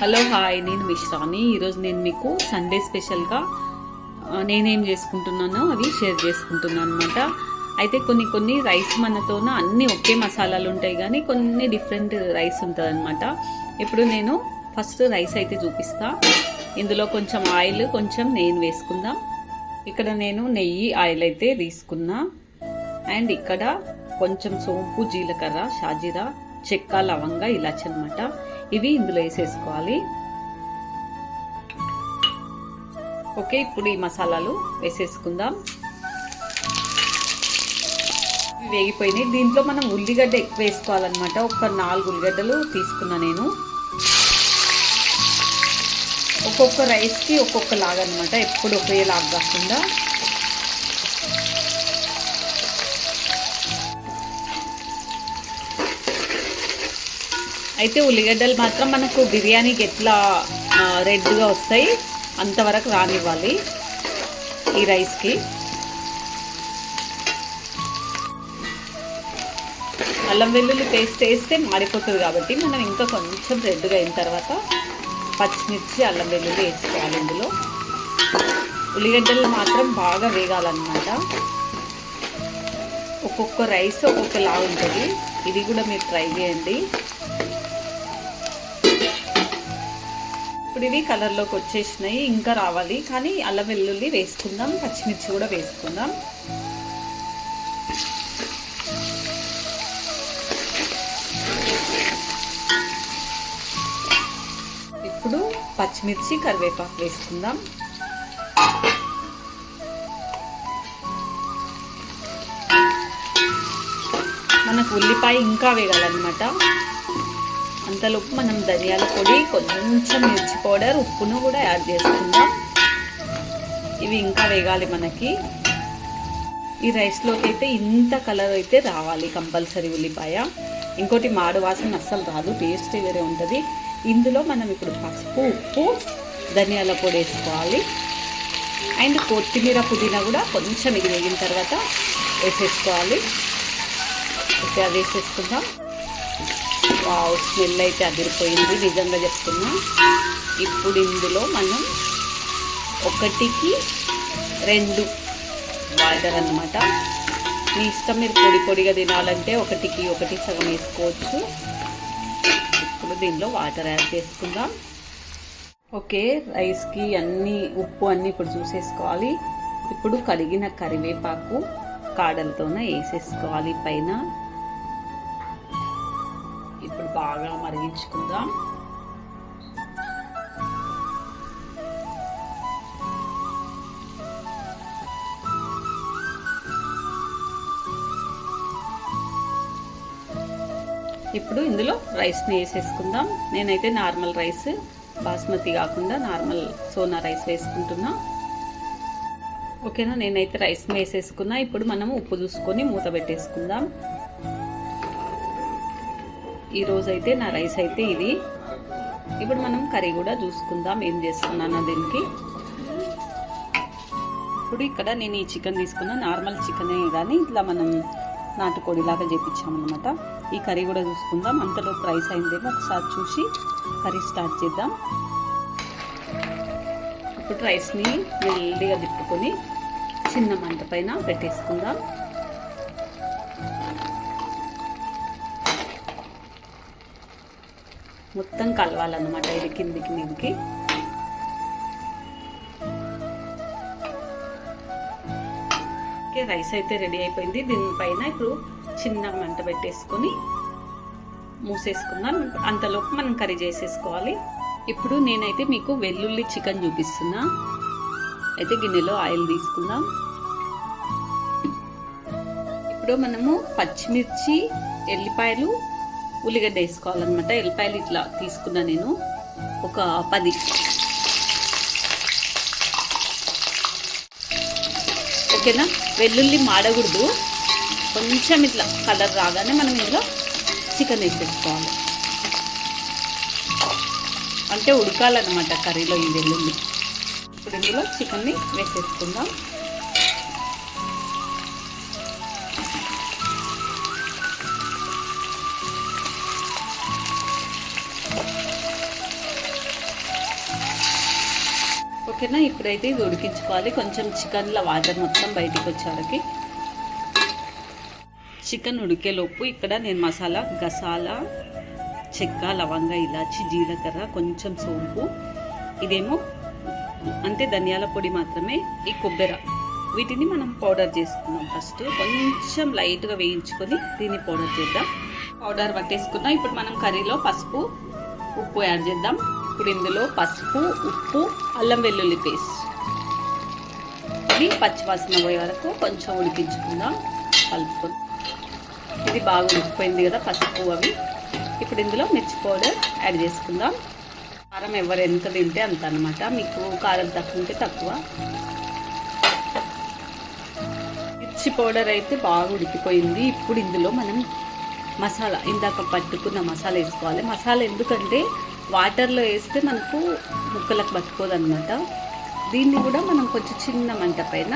Hello hi నేను మిశ్రాని ఈరోజు నేను మీకు సండే స్పెషల్గా నేనేం చేసుకుంటున్నానో అవి షేర్ చేసుకుంటున్నాను అనమాట అయితే కొన్ని కొన్ని రైస్ మనతోన అన్ని ఒకే మసాలాలు ఉంటాయి కానీ కొన్ని డిఫరెంట్ రైస్ ఉంటుంది అనమాట ఇప్పుడు నేను ఫస్ట్ రైస్ అయితే చూపిస్తా. ఇందులో కొంచెం ఆయిల్ కొంచెం నేను వేసుకుందాం. ఇక్కడ నేను నెయ్యి ఆయిల్ అయితే తీసుకున్నా. అండ్ ఇక్కడ కొంచెం సోంపు జీలకర్ర షాజీరా చెక్క లవంగ ఇలాచి అనమాట ఇవి ఇందులో వేసేసుకోవాలి. ఓకే ఇప్పుడు ఈ మసాలాలు వేసేసుకుందాం. ఇవి వేగిపోయినాయి. దీంట్లో మనం ఉల్లిగడ్డ ఎక్కువ వేసుకోవాలన్నమాట. ఒక నాలుగు ఉల్లిగడ్డలు తీసుకున్నా నేను. ఒక్కొక్క రైస్కి ఒక్కొక్క లాగా అనమాట ఎప్పుడు ఒకేలాగా కాకుండా. అయితే ఉల్లిగడ్డలు మాత్రం మనకు బిర్యానీకి ఎట్లా రెడ్గా వస్తాయి అంతవరకు రానివ్వాలి ఈ రైస్కి. అల్లం వెల్లుల్లి పేస్ట్ వేస్తే మాడిపోతుంది కాబట్టి మనం ఇంకా కొంచెం రెడ్గా అయిన తర్వాత పచ్చిమిర్చి అల్లం వెల్లుల్లి వేసుకోవాలి ఇందులో. ఉల్లిగడ్డలు మాత్రం బాగా వేగాలన్నమాట. ఒక్కొక్క రైస్ ఒక్కొక్కలా ఉంటుంది. ఇది కూడా మీరు ట్రై చేయండి. ఇప్పుడు ఇవి కలర్లోకి వచ్చేసినాయి ఇంకా రావాలి. కానీ అల్లం వెల్లుల్లి వేసుకుందాం పచ్చిమిర్చి కూడా వేసుకుందాం. ఇప్పుడు పచ్చిమిర్చి కరివేపాకు వేసుకుందాం. మనకు ఉల్లిపాయ ఇంకా వేయాలన్నమాట అంతలోపు మనం ధనియాల పొడి కొంచెం మిర్చి పౌడర్ ఉప్పును కూడా యాడ్ చేసుకుందాం. ఇవి ఇంకా వేగాలి మనకి. ఈ రైస్లోకి అయితే ఇంత కలర్ అయితే రావాలి కంపల్సరీ ఉల్లిపాయ. ఇంకోటి మాడు వాసన అస్సలు రాదు టేస్ట్ వేరే ఉంటుంది. ఇందులో మనం ఇప్పుడు పసుపు ఉప్పు ధనియాల పొడి వేసుకోవాలి. అండ్ కొత్తిమీర పుదీనా కూడా కొంచెం ఇది వేగిన తర్వాత వేసేసుకోవాలి. ఓకే అది వేసేసుకుందాం. వావ్ స్మెల్ అయితే అదిరిపోయింది నిజంగా చెప్తున్నా. ఇప్పుడు ఇందులో మనం ఒకటికి రెండు వాటర్ అన్నమాట. మీ ఇష్టం మీరు పొడి పొడిగా తినాలంటే ఒకటికి ఒకటి సగం వేసుకోవచ్చు. ఇప్పుడు దీనిలో వాటర్ యాడ్ చేసుకుందాం. ఓకే రైస్కి అన్ని ఉప్పు అన్నీ ఇప్పుడు చూసేసుకోవాలి. ఇప్పుడు కడిగిన కరివేపాకు కాడలతోన వేసేసుకోవాలి పైన. బాగా మరిగించుకుందాం. ఇప్పుడు ఇందులో రైస్ని వేసేసుకుందాం. నేనైతే నార్మల్ రైస్ బాస్మతి కాకుండా నార్మల్ సోనా రైస్ వేసుకుంటున్నా. ఓకేనా? నేనైతే రైస్ వేసేసుకున్నా. ఇప్పుడు మనం ఉప్పు చూసుకొని మూత పెట్టేసుకుందాం. ఈరోజైతే అయితే నా రైస్ అయితే ఇది. ఇప్పుడు మనం కర్రీ కూడా చూసుకుందాం ఏం చేస్తున్నానో దీనికి. ఇప్పుడు ఇక్కడ నేను ఈ చికెన్ తీసుకున్నా నార్మల్ చికెనే కానీ ఇట్లా మనం నాటుకోడిలాగా చేపించామన్నమాట. ఈ కర్రీ కూడా చూసుకుందాం. అంతలో ప్రైస్ అయిందేమో ఒకసారి చూసి కర్రీ స్టార్ట్ చేద్దాం. ఇప్పుడు రైస్ని మెల్లిగా తిప్పుకొని చిన్న మంట పైన పెట్టేసుకుందాం. మొత్తం కలవాలన్నమాట ఇది కిందికి మీదికి. ఓకే రైస్ అయితే రెడీ అయిపోయింది. దీనిపైన ఇప్పుడు చిన్న మంట పెట్టేసుకొని మూసేసుకుందాం. అంతలోపు మనం కర్రీ చేసేసుకోవాలి. ఇప్పుడు నేనైతే మీకు వెల్లుల్లి చికెన్ చూపిస్తున్నా. అయితే గిన్నెలో ఆయిల్ తీసుకుందాం. ఇప్పుడు మనము పచ్చిమిర్చి ఎల్లిపాయలు ఉల్లిగడ్డ వేసుకోవాలన్నమాట. ఎల్లిపాయలు ఇట్లా తీసుకున్నా నేను. ఒక పది. ఓకేనా? వెల్లుల్లి మాడకూడదు. కొంచెం ఇట్లా కలర్ రాగానే మనం ఇందులో చికెన్ వేసేసుకోవాలి. అంటే ఉడకాలన్నమాట కర్రీలో ఈ వెల్లుల్లి. ఇప్పుడు ఇందులో చికెన్ని వేసేసుకుందాం. ఓకేనా ఇప్పుడైతే ఇది ఉడికించుకోవాలి. కొంచెం చికెన్లో వాటర్ మొత్తం బయటికి వచ్చేవరకు చికెన్ ఉడికేలోపు ఇక్కడ నేను మసాలా గసాలా చెక్క లవంగ ఇలాచి జీలకర్ర కొంచెం సోంపు ఇదేమో అంటే ధనియాల పొడి మాత్రమే ఈ కొబ్బెర. వీటిని మనం పౌడర్ చేసుకున్నాం ఫస్ట్. కొంచెం లైట్గా వేయించుకొని దీన్ని పౌడర్ చేద్దాం. పౌడర్ పట్టేసుకున్నాం. ఇప్పుడు మనం కర్రీలో పసుపు ఉప్పు యాడ్ చేద్దాం. ఇప్పుడు ఇందులో పసుపు ఉప్పు అల్లం వెల్లుల్లి పేస్ట్. ఇది పచ్చివాసన పోయే వరకు కొంచెం ఉడికించుకుందాం. కలుపుకొని. ఇది బాగా ఉడికిపోయింది కదా పసుపు అవి. ఇప్పుడు ఇందులో మిర్చి పౌడర్ యాడ్ చేసుకుందాం. కారం ఎవరు ఎంత తింటే అంత అనమాట మీకు కారం తక్కువ ఉంటే తక్కువ. మిర్చి పౌడర్ అయితే బాగా ఉడికిపోయింది. ఇప్పుడు ఇందులో మనం మసాలా. ఇందాక పట్టుకున్న మసాలా వేసుకోవాలి. మసాలా ఎందుకంటే వాటర్లో వేస్తే మనకు ముక్కలకు పట్టుకోదు అనమాట దీన్ని కూడా మనం కొంచెం చిన్న మంట పైన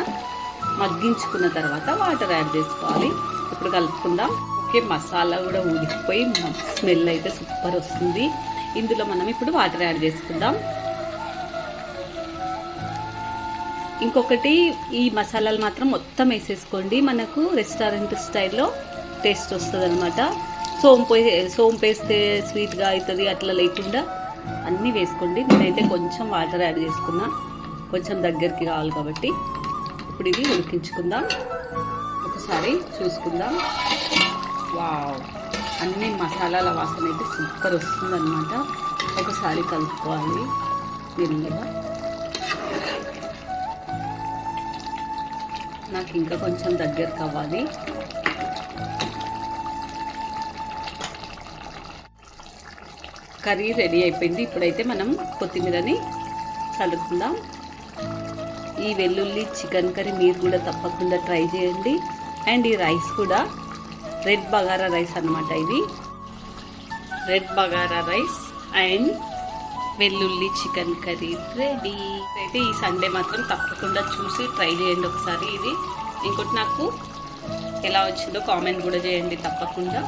మగ్గించుకున్న తర్వాత వాటర్ యాడ్ చేసుకోవాలి. ఇప్పుడు కలుపుకుందాం. ఓకే మసాలా కూడా ఉడికిపోయి స్మెల్ అయితే సూపర్ వస్తుంది. ఇందులో మనం ఇప్పుడు వాటర్ యాడ్ చేసుకుందాం. ఇంకొకటి ఈ మసాలాలు మాత్రం మొత్తం వేసేసుకోండి. మనకు రెస్టారెంట్ స్టైల్లో టేస్ట్ వస్తుంది అనమాట సోంపు సోంపు వేస్తే స్వీట్గా అవుతుంది అట్లా లేకుండా అన్నీ వేసుకోండి. నేనైతే కొంచెం వాటర్ యాడ్ చేసుకున్నా. కొంచెం దగ్గరికి కావాలి కాబట్టి. ఇప్పుడు ఇది ఉడికించుకుందాం. ఒకసారి చూసుకుందాం. వావ్! అన్ని మసాలాల వాసన అయితే సూపర్ వస్తుంది అనమాట ఒకసారి కలుపుకోవాలి. మెల్లగా నాకు ఇంకా కొంచెం దగ్గర కావాలి కర్రీ రెడీ అయిపోయింది. ఇప్పుడైతే మనం కొత్తిమీరని చల్లుకుందాం ఈ వెల్లుల్లి చికెన్ కర్రీ మీరు కూడా తప్పకుండా ట్రై చేయండి. అండ్ ఈ రైస్ కూడా రెడ్ బగారా రైస్ అనమాట ఇది. రెడ్ బగారా రైస్ అండ్ వెల్లుల్లి చికెన్ కర్రీ రెడీ. అయితే ఈ సండే మాత్రం తప్పకుండా చూసి ట్రై చేయండి ఒకసారి ఇది. ఇంకోటి నాకు ఎలా వచ్చిందో కామెంట్ కూడా చేయండి తప్పకుండా.